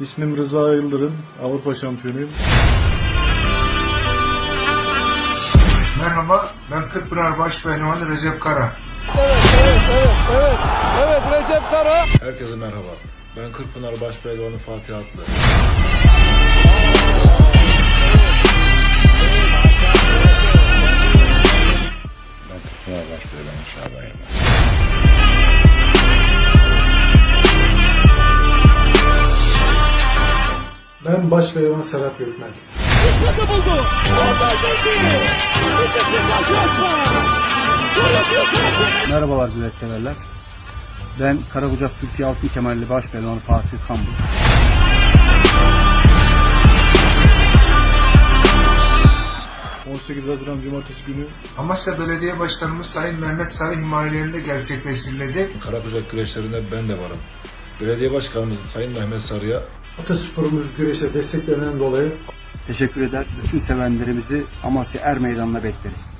İsmim Rıza Yıldırım, Avrupa şampiyonuyum. Merhaba, ben Kırkpınar Başpehlivanı Recep Kara. Evet Recep Kara. Herkese merhaba. Ben Kırkpınar Başpehlivanı Fatih Atlı. Ben Kırkpınar Başpehlivanı Şaban. Ben Başpehlivan Serap Gökmen. Merhabalar güreş severler. Ben Karakucak Türkiye Altın Kemerli Başpehlivanı Fatih Kambur. Hı. 18 Haziran Cumartesi günü Amasya Belediye Başkanımız Sayın Mehmet Sarı himayelerinde gerçekleştirilecek Karakucak güreşlerinde ben de varım. Belediye Başkanımız Sayın Mehmet Sarı'ya Atasporumuz güreşe desteklerinden dolayı Teşekkür eder. Bütün sevenlerimizi Amasya Er Meydanı'na bekleriz.